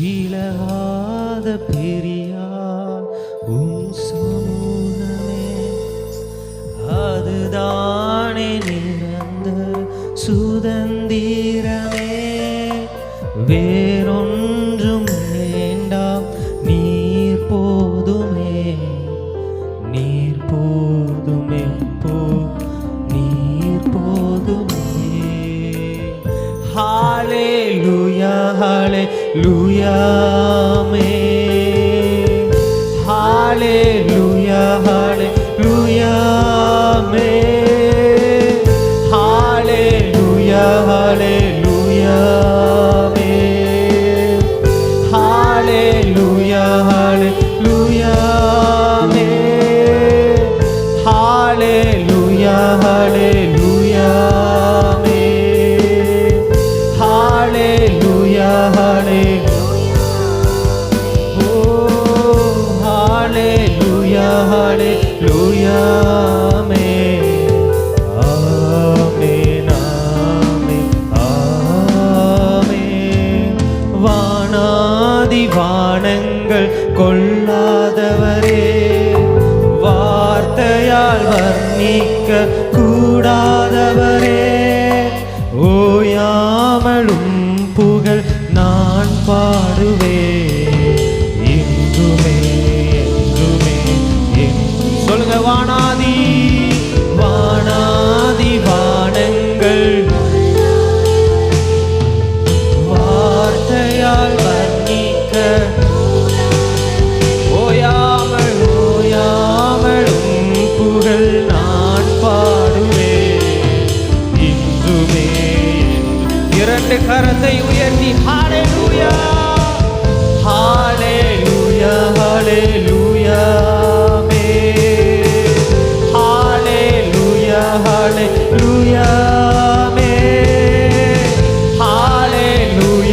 இழவாத பெரியார் உன் சமூகமே. அதுதானே நிறந்த சுதந்திரமே. வே லூயாமே ஹாலே லூயா ஹாலே லூயாமே ஹாலே லூயா ஹாலே லூயாமே ஹாலே லூயா ஹாலே லூயாமே ஹாலே லூயா ஹாலே வானங்கள் கொள்ளாதவரே வார்த்தையால் வர்ணிக்க கூடாதவரே. ஓயாமலும் புகழ் நான் பாடுவேன். സർവാണാദി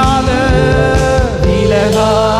விலகாத விலகா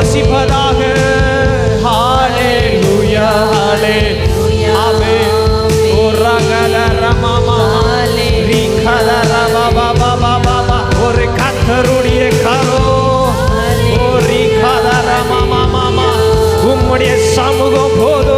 யோசிப்பதாக ஹாலே லூயா ஹாலே ஆமே ஓரங்கல ரமமா ரிகல ரபா பாபா பாபா ஒரு கத்தருடைய கரோ. ஒரு கல ரமமா மாமா உம்முடைய சமூகம் போதோ.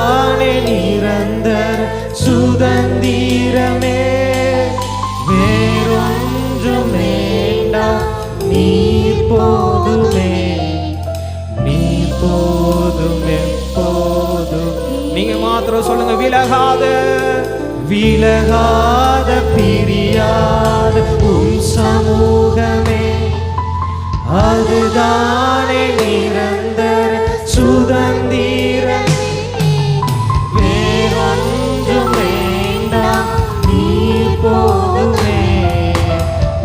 நீங்க மாத்திரம் சொல்லுங்க விலகாத. விலகாத பிரியாத உன் சமூகமே. அதுதானே நிரந்தர சுதந்திர வேறொன்றும் வேண்டாம் நீ போதுமே.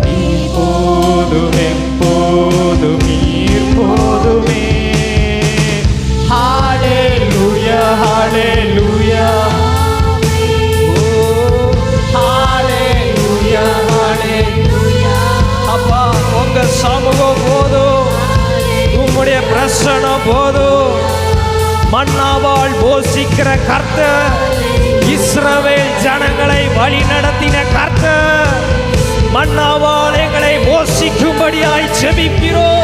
நீ போதுமே. அப்பா உங்க சமூகம் போதும். உம்முடைய பிரசனம் போதும். மன்னாவால் போஷிக்கிற கர்த்தர் இஸ்ரவேல் ஜனங்களை வழி நடத்தின கர்த்தர் மன்னாவால் எங்களை போஷிக்கும்படியாய் செபிக்கிறோம்